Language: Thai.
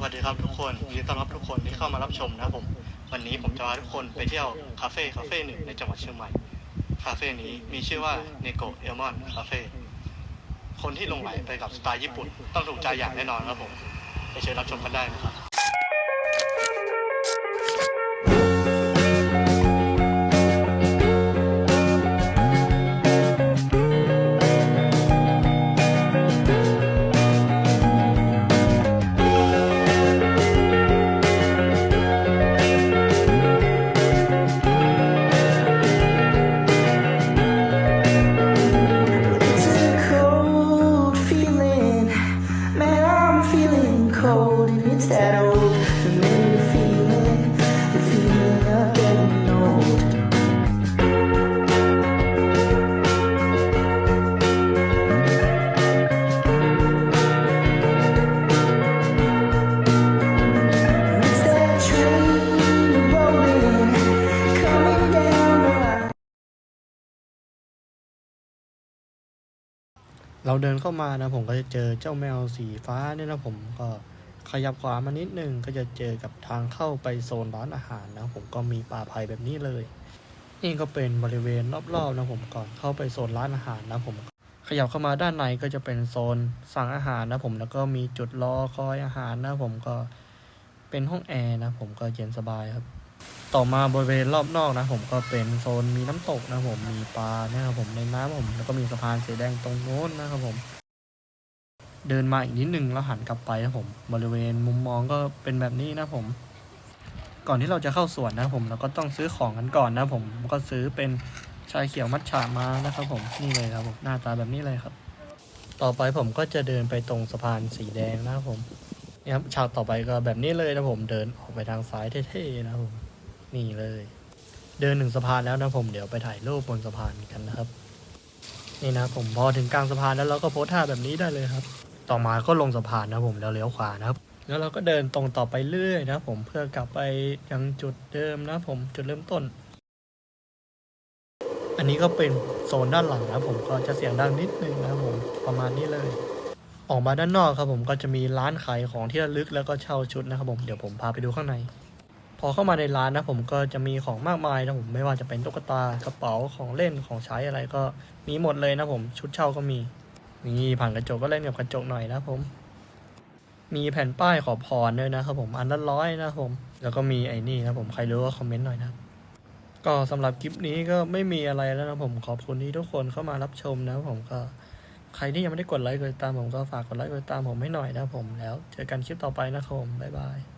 สวัสดีครับทุกคนยินดีต้อนรับทุกคนที่เข้ามารับชมนะครับผม วันนี้ผมจะพาทุกคนไปเที่ยวคาเฟ่คาเฟ่หนึ่งในจังหวัดเชียงใหม่ คาเฟ่นี้มีชื่อว่าเนโกเอลมอนคาเฟ่ คนที่ลงไหลไปกับสไตล์ญี่ปุ่นต้องถูกใจอย่างแน่นอนครับผม ไปเชิญรับชมกันได้นะครับ เราเดินเข้ามานะผมก็จะเจอเจ้าแมวสีฟ้าเนี่ยนะผมก็ขยับขวามานิดนึงก็จะเจอกับทางเข้าไปโซนร้านอาหารนะผมก็มีป่าไผ่แบบนี้เลยนี่ก็เป็นบริเวณรอบๆนะผมก่อนเข้าไปโซนร้านอาหารนะผมขยับเข้ามาด้านในก็จะเป็นโซนสั่งอาหารนะผมแล้วก็มีจุดรอคอยอาหารนะผมก็เป็นห้องแอร์นะผมก็เย็นสบายครับ ต่อมาบริเวณรอบนอกนะผมก็เป็นโซนมีน้ำตกนะผมมีปลานะครับผมในน้ำผมแล้วก็มีสะพานสีแดงตรงโน้นนะครับผม เดินมาอีกนิดนึงแล้วหันกลับไปนะผม บริเวณมุมมองก็เป็นแบบนี้นะผม ก่อนที่เราจะเข้าสวนนะผมเราก็ต้องซื้อของกันก่อนนะผมก็ซื้อเป็นชาเขียวมัทฉะมานะครับผมนี่เลยครับผมหน้าตาแบบนี้เลยครับ ต่อไปผมก็จะเดินไปตรงสะพานสีแดงนะครับผมนี่ครับฉากต่อไปก็แบบนี้เลยนะผมเดินออกไปทางซ้ายเท่ๆนะครับผม นี่เลย เดินหนึ่งสะพานแล้วนะผมเดี๋ยวไปถ่ายรูปบนสะพานกันนะครับ นี่นะผมพอถึงกลางสะพานแล้วเราก็โพสท่าแบบนี้ได้เลยครับ ต่อมาก็ลงสะพานนะผมแล้วเลี้ยวขวานะครับ แล้วเราก็เดินตรงต่อไปเรื่อยนะผมเพื่อกลับไปยังจุดเดิมนะผมจุดเริ่มต้น อันนี้ก็เป็นโซนด้านหลังนะผมก็จะเสียงดังนิดนึงนะผมประมาณนี้เลยออกมาด้านนอกครับผมก็จะมีร้านขายของที่ระลึกแล้วก็เช่าชุดนะครับผมเดี๋ยวผมพาไปดูข้างใน พอเข้ามาในร้านนะผมก็จะมีของมากมายนะผมไม่ว่าจะเป็นตุ๊กตากระเป๋าของเล่นของใช้อะไรก็มีหมดเลยนะผมชุดเช่าก็มีนี่ผ่านกระจกก็เล่นกับกระจกหน่อยนะผม มีแผ่นป้ายขอพรด้วยนะครับผมอันละร้อยนะผม แล้วก็มีไอ้นี่นะผมใครรู้ก็คอมเมนต์หน่อยนะก็สำหรับคลิปนี้ก็ไม่มีอะไรแล้วนะผมขอบคุณที่ทุกคนเข้ามารับชมนะผมก็ใครที่ยังไม่ได้กดไลค์กดติดตามผมก็ฝากกดไลค์กดติดตามผมให้หน่อยนะผมแล้ว เจอกันคลิปต่อไปนะครับผมบ๊ายบาย